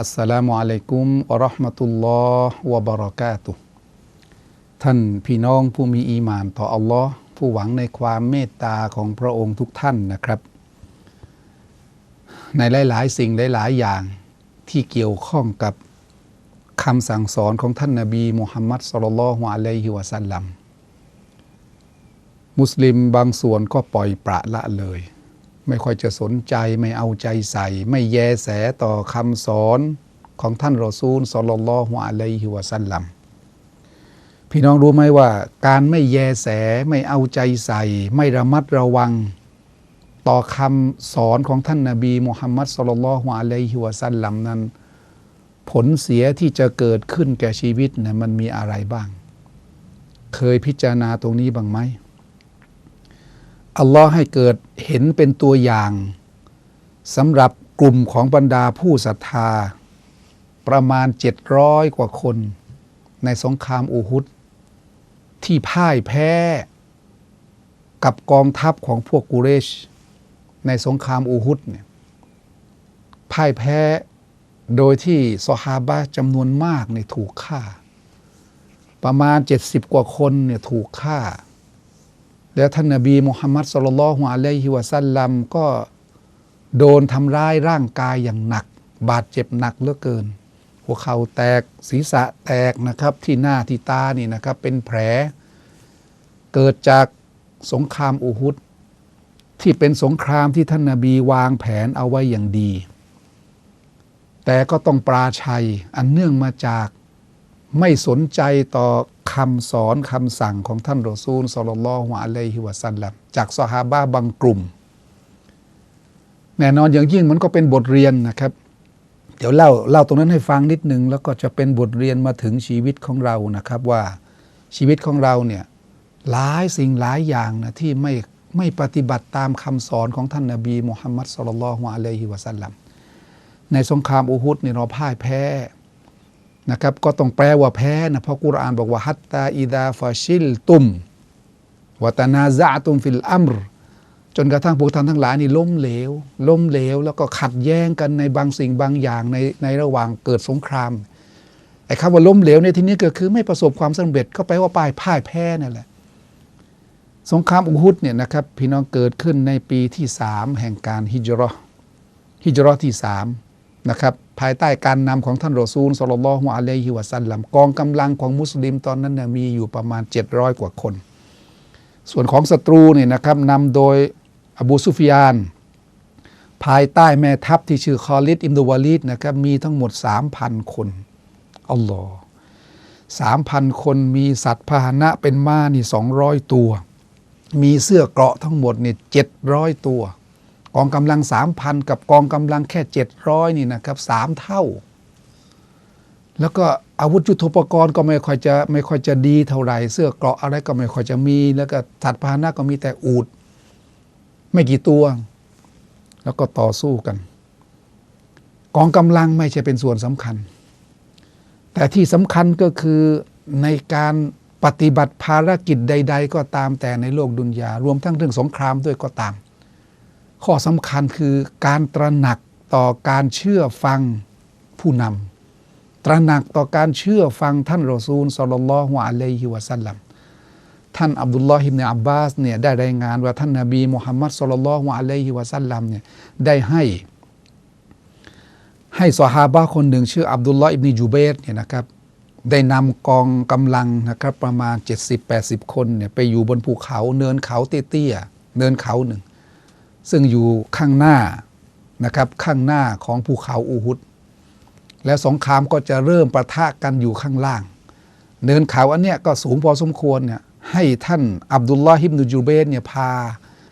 อัสสลามุอะลัยกุมวะเราะห์มะตุลลอฮ์วะบะเราะกาตุท่านพี่น้องผู้มีอีมานต่ออัลลอฮ์ผู้หวังในความเมตตาของพระองค์ทุกท่านนะครับ ในหลาย ๆ สิ่งหลาย ๆ อย่างที่เกี่ยวข้องกับคำสั่งสอนของท่านนาบีมุฮัมมัดสุลลัลฮุอะลัยฮิวะสัลลัมมุสลิมบางส่วนก็ปล่อยปละละเลย ไม่ค่อยจะสนใจไม่เอาใจใส่ ไม่แยแสต่อคำสอนของท่านรอซูลสลลลอฮุอะลัยฮิวะสัลลัมพี่น้องรู้ไหมว่าการไม่แยแสไม่เอาใจใส่ ไม่ระมัดระวัง ต่อคำสอนของท่านนาบีมุฮัมมัดสลลัลลอฮุอะลัยฮิวะสัลลัมนั้น ผลเสียที่จะเกิดขึ้นแก่ชีวิตเนี่ยมันมีอะไรบ้าง เคยพิจารณาตรงนี้บ้างไหม อัลลอฮ์ให้เกิดเห็นเป็นตัวอย่างสำหรับกลุ่มของบรรดาผู้ศรัทธา ประมาณ 700 กว่าคน ในสงครามอูฮุดที่พ่ายแพ้กับกองทัพของพวกกุเรช ในสงครามอูฮุดเนี่ยพ่ายแพ้โดยที่ซอฮาบะจำนวนมากเนี่ยถูกฆ่า ประมาณ 70 กว่าคนเนี่ยถูกฆ่า แล้วท่านนบีมุฮัมมัดสุลลัลฮุอะลัยฮิวะสัลลัมก็โดนทำร้ายร่างกายอย่างหนัก บาดเจ็บหนักเหลือเกิน หัวเข่าแตกศีรษะแตกนะครับที่หน้าที่ตานี่นะครับเป็นแผล เกิดจากสงครามอูฮุดที่เป็นสงครามที่ท่านนาบีวางแผนเอาไว้อย่างดี แต่ก็ต้องปราชัยอันเนื่องมาจากไม่สนใจต่อ คำสอนคำสั่งของท่านรอซูลสลลัลฮุอะลัยฮิวะสัลลัมจากซอฮาบะบางกลุ่ม แน่นอนอย่างยิ่งมันก็เป็นบทเรียนนะครับ เดี๋ยวเล่าเล่าตรงนั้นให้ฟังนิดนึง แล้วก็จะเป็นบทเรียนมาถึงชีวิตของเรานะครับว่าชีวิตของเราเนี่ยหลายสิ่งหลายอย่างนะที่ไม่ไม่ปฏิบัติตามคำสอนของท่านนาบีมุฮัมมัดสุลลัลลอฮุอะลัยฮิวะสัลลัมในสงครามอูฮุดเนี่ยเราพ่ายแพ้ นะครับก็ต้องแปลว่าแพ้นะเพราะกุรอานบอกว่าฮัตตาอิดาฟาชิลตุมวตานาซาตุมฟิลอัมรจนกระทั่งพวกท่านทั้งหลายนี่ล้มเหลว ล้มเหลว แล้วก็ขัดแย้งกันในบางสิ่งบางอย่างในในระหว่างเกิดสงครามไอ้คำว่าล้มเหลวในที่นี้ก็คือไม่ประสบความสำเร็จก็แปลว่าป้ายพ่ายแพ้นั่นแหละสงครามอุฮุดเนี่ยนะครับพี่น้องเกิดขึ้นในปีที่สามแห่งการฮิจราะห์ฮิจราะห์ที่สาม นะครับภายใต้การนำของท่านรอซูลสลลัลฮุอะลัยฮิวะสัลลัมกองกำลังของมุสลิมตอนนั้นนะมีอยู่ประมาณ 700 กว่าคน ส่วนของศัตรูเนี่ยนะครับนำโดยอบูซุฟยาน ภายใต้แม่ทัพที่ชื่อคอลิดอิมดุวาลิดนะครับมีทั้งหมด 3,000 คนอัลลอฮ์สามพันคนมีสัตว์พาหนะเป็นม้านี่200ตัว มีเสื้อเกราะทั้งหมดนี่700ตัว กองกำลัง 3,000 กับกองกำลังแค่ 700 นี่นะครับสามเท่า แล้วก็อาวุธยุทโธปกรณ์ก็ไม่ค่อยจะไม่ค่อยจะดีเท่าไหร่ เสื้อเกราะอะไรก็ไม่ค่อยจะมี แล้วก็สัตว์พาหนะก็มีแต่อูด ไม่กี่ตัว แล้วก็ต่อสู้กัน กองกำลังไม่ใช่เป็นส่วนสำคัญ แต่ที่สำคัญก็คือในการปฏิบัติภารกิจใด ๆ ก็ตามแต่ในโลกดุนยารวมทั้งเรื่องสงครามด้วยก็ตาม ข้อสำคัญคือการตระหนักต่อการเชื่อฟังผู้นำตระหนักต่อการเชื่อฟังท่านรอซูลสลลัลลอฮุอะลัยฮิวะสัลลัมท่านอับดุลลอฮิบเนอับบาสเนี่ยได้รายงานว่าท่านนบีมุฮัมมัดสลลัลลอฮุอะลัยฮิวะสัลลัมเนี่ยได้ให้ให้ซอฮาบะคนหนึ่งชื่ออับดุลลอฮ์อิบนีจูเบรเนี่ยนะครับได้นำกองกำลังนะครับประมาณ 70-80 คนเนี่ยไปอยู่บนภูเขาเนินเขาเตี้ยๆเนินเขาหนึ่ง ซึ่งอยู่ข้างหน้านะครับข้างหน้าของภูเขาอูฮุดและสงครามก็จะเริ่มประทะกันอยู่ข้างล่าง เนินเขาอันเนี้ยก็สูงพอสมควรเนี่ยให้ท่านอับดุลลอฮิบนุจูเบนเนี่ยพา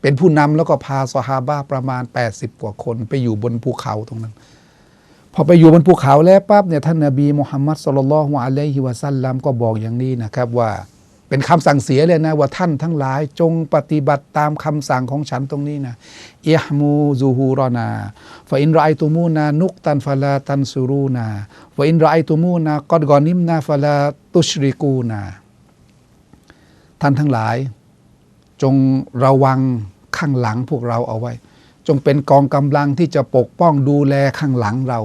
เป็นผู้นำแล้วก็พาซอฮาบะประมาณ 80 กว่าคนไปอยู่บนภูเขาตรงนั้น พอไปอยู่บนภูเขาแล้วปั๊บเนี่ยท่านนบีมุฮัมมัดสุลลัลฮุอะลัยฮิวะซัลลัมก็บอกอย่างนี้นะครับว่า เป็นคำสั่งเสียเลยนะว่าท่านทั้งหลายจงปฏิบัติตามคำสั่งของฉันตรงนี้นะเอฮมูซูฮูรอนาฟอินไอตุมูนานุกตันฟะลาตันซูรูนาฟอินไอตุมูนากอดกอนิมนาฟะลาตุชริกูนา ท่านทั้งหลาย จงระวังข้างหลังพวกเราเอาไว้ จงเป็นกองกำลังที่จะปกป้องดูแลข้างหลังเรา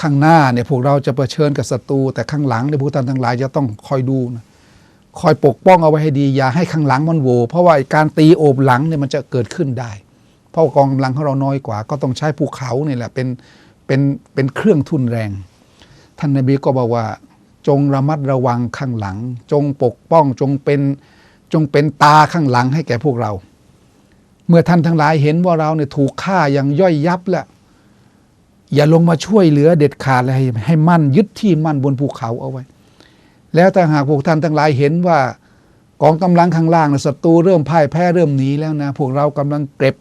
ข้างหน้าเนี่ยพวกเราจะเผชิญกับศัตรูแต่ข้างหลังเนี่ยพวกท่านทั้งหลายจะต้องคอยดูนะ คอยปกป้องเอาไว้ให้ดี อย่าให้ข้างหลังมันโหวเพราะว่าการตีโอบหลังเนี่ยมันจะเกิดขึ้นได้ เพราะว่ากองกำลังของเราน้อยกว่า ก็ต้องใช้ภูเขาเนี่ยแหละเป็นเป็นเป็นเครื่องทุนแรง ท่านนบีก็บอกว่า จงระมัดระวังข้างหลัง จงปกป้องจงเป็นจงเป็นตาข้างหลังให้แก่พวกเรา เมื่อท่านทั้งหลายเห็นว่าเราเนี่ยถูกฆ่าอย่างย่อยยับแล้วอย่าลงมาช่วยเหลือเด็ดขาดเลยให้มั่นยึดที่มั่นบนภูเขาเอาไว้ แล้วถ้าหากพวกท่านทั้งหลายเห็นว่ากองกำลังข้างล่างนะศัตรูเริ่มพ่ายแพ้เริ่มหนีแล้วนะพวกเรากำลังเก็บ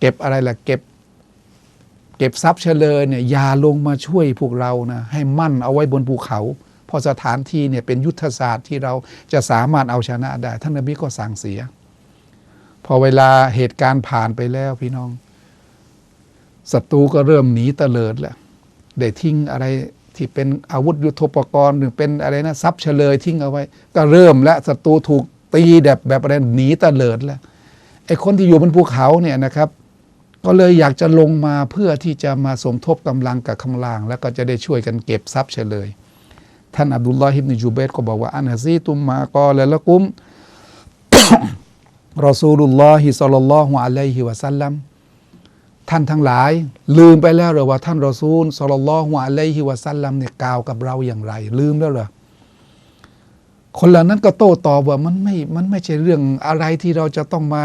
เก็บอะไรล่ะเก็บ เก็บทรัพย์เฉลยเนี่ยอย่าลงมาช่วยพวกเรานะให้มั่นเอาไว้บนภูเขาเพราะสถานที่เนี่ยเป็นยุทธศาสตร์ที่เราจะสามารถเอาชนะได้ ท่านนบีก็สั่งเสีย พอเวลาเหตุการณ์ผ่านไปแล้วพี่น้องศัตรูก็เริ่มหนีเตลิดแล้วได้ทิ้งอะไร ที่เป็นอาวุธยุทโธปกรณ์หรือเป็นอะไรนะทรัพย์เฉลยทิ้งเอาไว้ ก็เริ่มและศัตรูถูกตีแบบแบบอะไรหนีตะเลิดแล้วไอ้คนที่อยู่บนภูเขาเนี่ยนะครับ ก็เลยอยากจะลงมาเพื่อที่จะมาสมทบกำลังกับข้างล่าง แล้วก็จะได้ช่วยกันเก็บทรัพย์เฉลย ท่านอับดุลลอฮิบนิจูเบตก็บอกว่าอันฮะซีตุมมากอและละกุมรอซูลุลลอฮิสัลลัลลอฮุอะลัยฮิวะซัลลัม ท่านทั้งหลาย ลืมไปแล้วหรือว่าท่านรอซูลสลลลฮุอะลัยฮิวะซัลลัมเนี่ยกล่าวกับเราอย่างไร ลืมแล้วหรอคนเหล่านั้นก็โต้ตอบว่ามันไม่มันไม่ใช่เรื่องอะไรที่เราจะต้องมา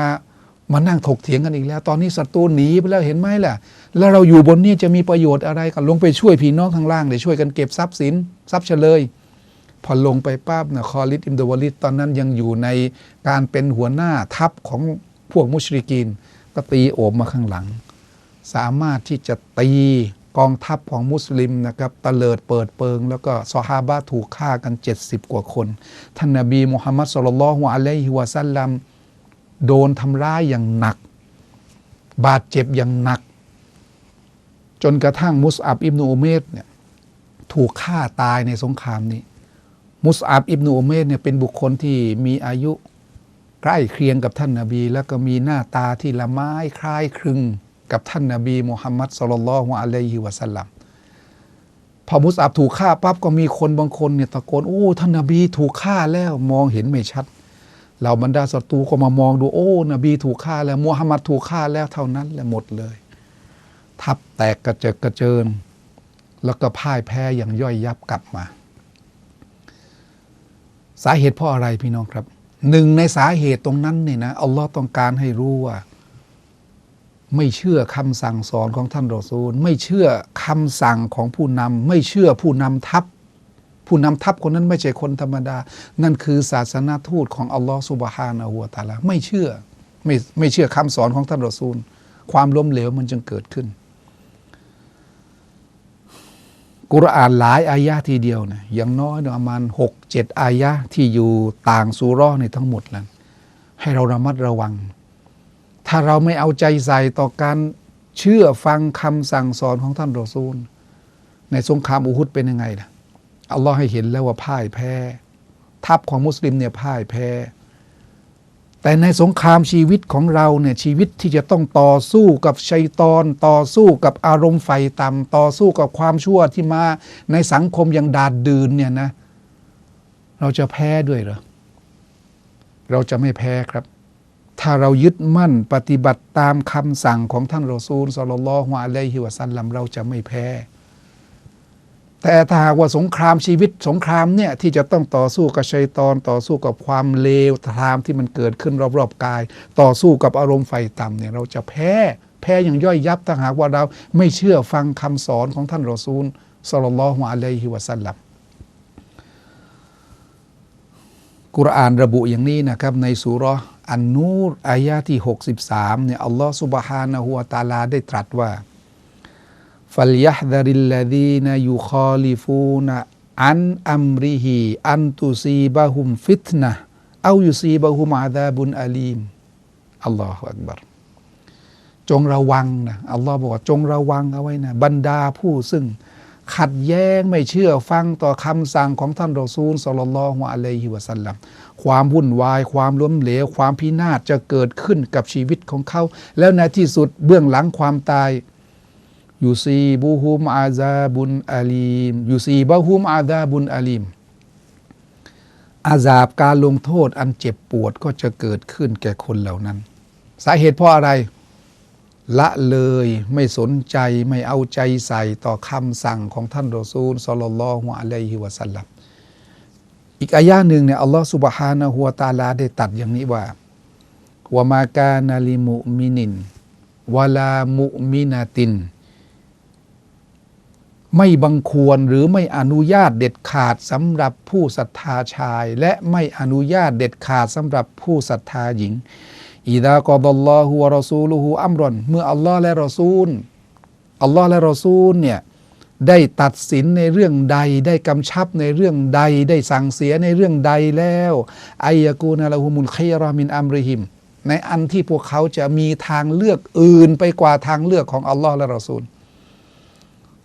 มานั่งถกเถียงกันอีกแล้ว ตอนนี้ศัตรูหนีไปแล้วเห็นไหมล่ะ แล้วเราอยู่บนนี้จะมีประโยชน์อะไรกันลงไปช่วยพี่น้องข้างล่างเดี๋ยวช่วยกันเก็บทรัพย์สินทรัพย์เฉลย พอลงไปปั๊บนะคอลิดอิมดวลิดตอนนั้นยังอยู่ในการเป็นหัวหน้าทัพของพวกมุชริกีนก็ตีโอบมาข้างหลัง สามารถที่จะตีกองทัพของมุสลิมนะครับตะเลิดเปิดเปิง แล้วก็ซอฮาบะถูกฆ่ากัน 70 กว่าคน ท่านนบีมุฮัมมัดสุลลัลฮุอะลัยฮิวะซัลลัมโดนทำร้ายอย่างหนัก บาดเจ็บอย่างหนัก จนกระทั่งมุสอับอิบนูอุเมรเนี่ยถูกฆ่าตายในสงครามนี้ มุสอับอิบนูอุเมรเนี่ยเป็นบุคคลที่มีอายุใกล้เคียงกับท่านนาบี แล้วก็มีหน้าตาที่ละไม้คล้ายคลึง กับท่านนาบีมุฮัมมัดสุลลัลฮุอะลัยฮิวะสัลลัมพอมุสอับถูกฆ่าปั๊บก็มีคนบางคนเนี่ยตะโกนโอ้ท่านนาบีถูกฆ่าแล้วมองเห็นไม่ชัดเหล่าบรรดาศัตรูก็มามองดูโอ้นบีถูกฆ่าแล้วมุฮัมมัดถูกฆ่าแล้วเท่านั้นแหละหมดเลย ทับแตกกระเจิดกระเจิงแล้วก็พ่ายแพ้อย่างย่อยยับกลับมา สาเหตุเพราะอะไรพี่น้องครับ หนึ่งในสาเหตุตรงนั้นเนี่ยนะอัลลอฮ์ต้องการให้รู้ว่า ไม่เชื่อคำสั่งสอนของท่านรอซูล ไม่เชื่อคำสั่งของผู้นำไม่เชื่อผู้นำทัพ ผู้นำทัพคนนั้นไม่ใช่คนธรรมดา นั่นคือศาสนาทูตของอัลลอฮ์สุบฮานะฮูวะตาลาไม่เชื่อไม่ไม่เชื่อคำสอนของท่านรอซูล ความล้มเหลวมันจึงเกิดขึ้น กุรอานหลายอายะทีเดียวนะอย่างน้อยประมาณหกเจ็ดอายะที่อยู่ต่างสุเราะห์ในทั้งหมดนั้นให้เราระมัดระวัง ถ้าเราไม่เอาใจใส่ต่อการเชื่อฟังคำสั่งสอนของท่านรอซูล ในสงครามอุฮุดเป็นยังไงล่ะอัลลอฮ์ให้เห็นแล้วว่าพ่ายแพ้ ทัพของมุสลิมเนี่ยพ่ายแพ้ แต่ในสงครามชีวิตของเราเนี่ยชีวิตที่จะต้องต่อสู้กับชัยตอน ต่อสู้กับอารมณ์ไฟต่ำต่อสู้กับความชั่วที่มาในสังคมอย่างดาดดืนเนี่ยนะ เราจะแพ้ด้วยเหรอเราจะไม่แพ้ครับ ถ้าเรายึดมั่นปฏิบัติตามคำสั่งของท่านรอซูลสลลลลอฮุอะลัยฮิวะสัลลัมเราจะไม่แพ้ แต่ถ้าหากว่าสงครามชีวิตสงครามเนี่ยที่จะต้องต่อสู้กับชัยตอนต่อสู้กับความเลวทรามที่มันเกิดขึ้นรอบๆกาย ต่อสู้กับอารมณ์ไฟต่ำเนี่ยเราจะแพ้แพ้อย่างย่อยยับถ้าหากว่าเราไม่เชื่อฟังคำสอนของท่านรอซูลสลลลลอฮุอะลัยฮิวะสัลลัมกุรอานระบุอย่างนี้นะครับในสุรา อันนูรอายะที่ 63เนี่ยอัลลอฮ์สุบฮานะฮุวาตาลาได้ตรัสว่าฟัลยะฮดริลลดีนยูคอลิฟูนอันอัมริฮีอันตุซีบะฮุมฟิตนะเอายุซีบะฮุมอาดาบุนอาลีมอัลลอฮฺอักบารจงระวังนะอัลลอฮ์บอกว่าจงระวังเอาไว้นะบรรดาผู้ซึ่ง ขัดแย้งไม่เชื่อฟังต่อคำสั่งของท่านรอซูลสลลัลลอฮุอะลัยฮิวะสัลลัมความวุ่นวาย ความล้มเหลว ความพินาศจะเกิดขึ้นกับชีวิตของเขา แล้วในที่สุดเบื้องหลังความตายยูซีบูฮุมอาซาบุนอาลีมยูซีบะฮุมอาซาบุนอาลีมอาซาบการลงโทษอันเจ็บปวดก็จะเกิดขึ้นแก่คนเหล่านั้น สาเหตุเพราะอะไร ละเลยไม่สนใจไม่เอาใจใส่ต่อคำสั่งของท่านรอซูลสลลลอฮุอะลัยฮิวะสัลลัมอีกอายะหนึ่งเนี่ยอัลลอฮฺสุบฮานะฮูวตาลาได้ตัดอย่างนี้ว่าวะมากานาลิมุมินินวะลามุมินาติน ไม่บังควรหรือไม่อนุญาตเด็ดขาดสำหรับผู้ศรัทธาชาย และไม่อนุญาตเด็ดขาดสำหรับผู้ศรัทธาหญิง อิดากอดัลลอฮุวะรอซูลูฮูอัมรอนเมื่ออัลลอฮ์และรอซูลอัลลอฮ์และรอซูลเนี่ยได้ตัดสินในเรื่องใด ได้กำชับในเรื่องใด ได้สั่งเสียในเรื่องใดแล้วอายากูนาละฮุมุลคีรอมินอัมริฮิม ในอันที่พวกเขาจะมีทางเลือกอื่นไปกว่าทางเลือกของอัลลอฮ์และรอซูล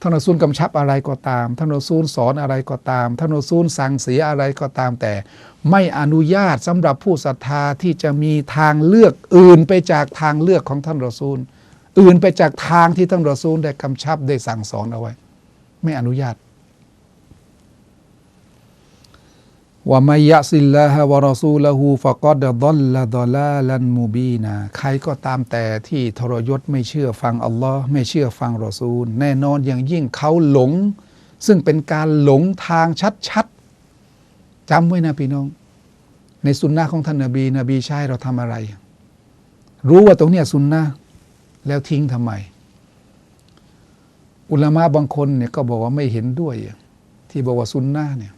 ท่านรอซูลกำชับอะไรก็ตาม ท่านรอซูลสอนอะไรก็ตาม ท่านรอซูลสั่งเสียอะไรก็ตามแต่ ไม่อนุญาตสำหรับผู้ศรัทธาที่จะมีทางเลือกอื่นไปจากทางเลือกของท่านรอซูล อื่นไปจากทางที่ท่านรอซูลได้กำชับได้สั่งสอนเอาไว้ ไม่อนุญาต ว่าม่ยะซิลลาฮะวะรอซูลฮูฟะกอดดอลละดอลาลันมูบีนาใครก็ตามแต่ที่ทรยศไม่เชื่อฟังอัลลอฮ์ไม่เชื่อฟังรอซูล แน่นอนอย่างยิ่งเขาหลง ซึ่งเป็นการหลงทางชัดๆจำไว้นะพี่น้อง ในสุนนะของท่านนบี นบีใช้เราทำอะไร รู้ว่าตรงเนี้ยสุนนะแล้วทิ้งทำไม อุลามะบางคนเนี่ยก็บอกว่าไม่เห็นด้วย ที่บอกว่าสุนนะเนี่ย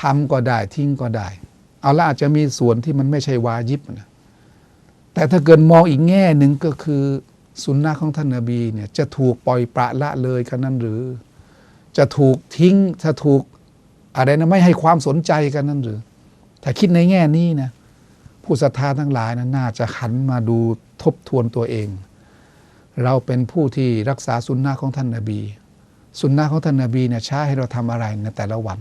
ทำก็ได้ทิ้งก็ได้ เอาละอาจจะมีส่วนที่มันไม่ใช่วาญิบนะแต่ถ้าเกิดมองอีกแง่หนึ่งก็คือสุนนะของท่านนบีเนี่ยจะถูกปล่อยปละละเลยกันนั้นหรือ จะถูกทิ้งจะถูกอะไรนะไม่ให้ความสนใจกันนั้นหรือ ถ้าคิดในแง่นี้นะผู้ศรัทธาทั้งหลายนะน่าจะหันมาดูทบทวนตัวเอง เราเป็นผู้ที่รักษาสุนนะของท่านนบี สุนนะของท่านนบีเนี่ยใช้ให้เราทำอะไรในแต่ละวัน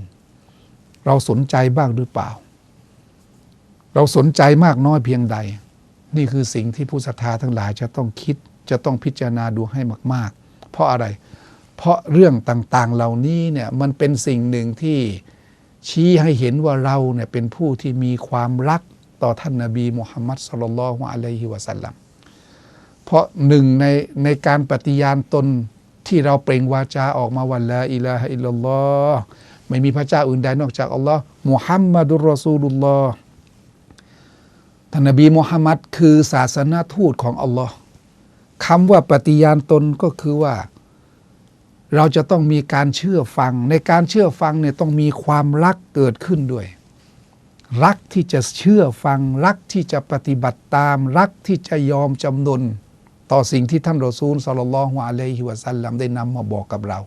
เราสนใจบ้างหรือเปล่า เราสนใจมากน้อยเพียงใด นี่คือสิ่งที่ผู้ศรัทธาทั้งหลายจะต้องคิดจะต้องพิจารณาดูให้มาก ๆ เพราะอะไร เพราะเรื่องต่างๆเหล่านี้เนี่ยมันเป็นสิ่งหนึ่งที่ชี้ให้เห็นว่าเราเนี่ยเป็นผู้ที่มีความรักต่อท่านนาบีมุฮัมมัดสุลลัลฮุอะลัยฮิวะสัลลัมเพราะหนึ่งในในการปฏิญาณตนที่เราเปล่งวาจาออกมาวันละอิลาฮิลลัลลอฮ์ ไม่มีพระเจ้าอื่นใดนอกจากอัลลอฮ์มุฮัมมัดุลรอซูลุลลอฮ์ท่านนบีมุฮัมมัดคือศาสนาทูตของอัลลอฮ์คำว่าปฏิญาณตนก็คือว่า เราจะต้องมีการเชื่อฟัง ในการเชื่อฟังเนี่ยต้องมีความรักเกิดขึ้นด้วย รักที่จะเชื่อฟัง รักที่จะปฏิบัติตาม รักที่จะยอมจำนนต่อสิ่งที่ท่านรอซูลสลลัลลอฮุอะลัยฮิวะสัลลัมได้นำมาบอกกับเรา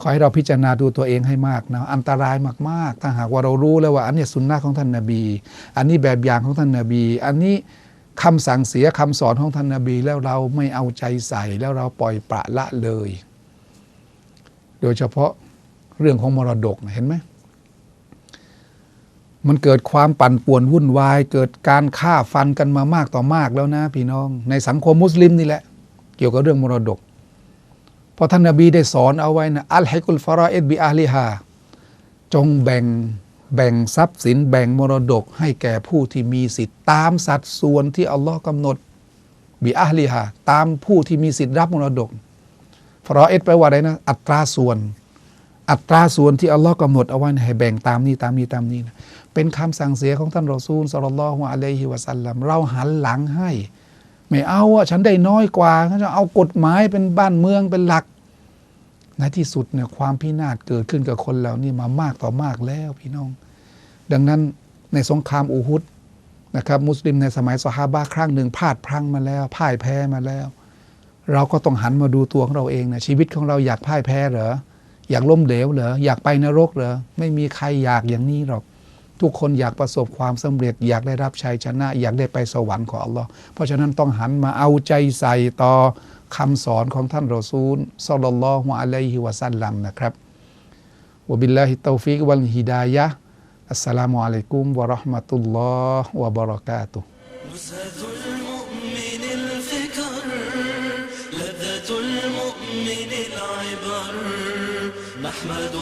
ขอให้เราพิจารณาดูตัวเองให้มากนะอันตรายมากๆ ถ้าหากว่าเรารู้แล้วว่า อันนี้สุนนะของท่านนาบี อันนี้แบบอย่างของท่านนาบี อันนี้คำสั่งเสียคำสอนของท่านนาบี แล้วเราไม่เอาใจใส่แล้วเราปล่อยปละละเลย โดยเฉพาะเรื่องของมรดกเห็นไหมมันเกิดความปั่นป่วนวุ่นวาย เกิดการฆ่าฟันกันมามากต่อมากแล้วนะพี่น้อง ในสังคมมุสลิมนี่แหละ เกี่ยวกับเรื่องมรดก พราะท่านนบีได้สอนเอาไว้นะอัลฮิกุลฟารอเอดบิอาลิฮาจงแบ่งแบ่งทรัพย์สินแบ่งมรดกให้แก่ผู้ที่มีสิทธิ์ตามสัดส่วนที่อัลลอฮ์กำหนดบิอาลิฮาตามผู้ที่มีสิทธิ์รับมรดกฟารอเอดแปลว่าอะไรนะ อัตราส่วน อัตราส่วนที่อัลลอฮ์กำหนดเอาไว้ให้แบ่งตามนี้ตามนี้ตามนี้นะเป็นคำสั่งเสียของท่านรอซูลสลลัลลอฮุอะลัยฮิวะสัลลัมเราหันหลังให้ ไม่เอาอะฉันได้น้อยกว่าฉันจะเอากฎหมายเป็นบ้านเมืองเป็นหลักในที่สุดเนี่ยความพินาศเกิดขึ้นกับคนเหล่านี้มามากต่อมากแล้วพี่น้อง ดังนั้นในสงครามอูฮุดนะครับมุสลิมในสมัยซอฮาบะครั้งหนึ่งพลาดพลั้งมาแล้วพ่ายแพ้มาแล้ว เราก็ต้องหันมาดูตัวของเราเองนะชีวิตของเราอยากพ่ายแพ้เหรออยากล้มเหลวเหรออยากไปนรกเหรอไม่มีใครอยากอย่างนี้หรอก ทุกคนอยากประสบความสำเร็จ อยากได้รับชัยชนะ อยากได้ไปสวรรค์ของอัลลอฮ์เพราะฉะนั้นต้องหันมาเอาใจใส่ต่อคำสอนของท่านรอซูลสัลลัลลอฮุอะลัยฮิวะสัลลัมนะครับวะบิลลาฮิตตอฟิกวัลฮิดายะห์อัสสลามุอะลัยกุมวะเราะห์มะตุลลอฮ์วะบะเราะกาตุฮ์ نزهة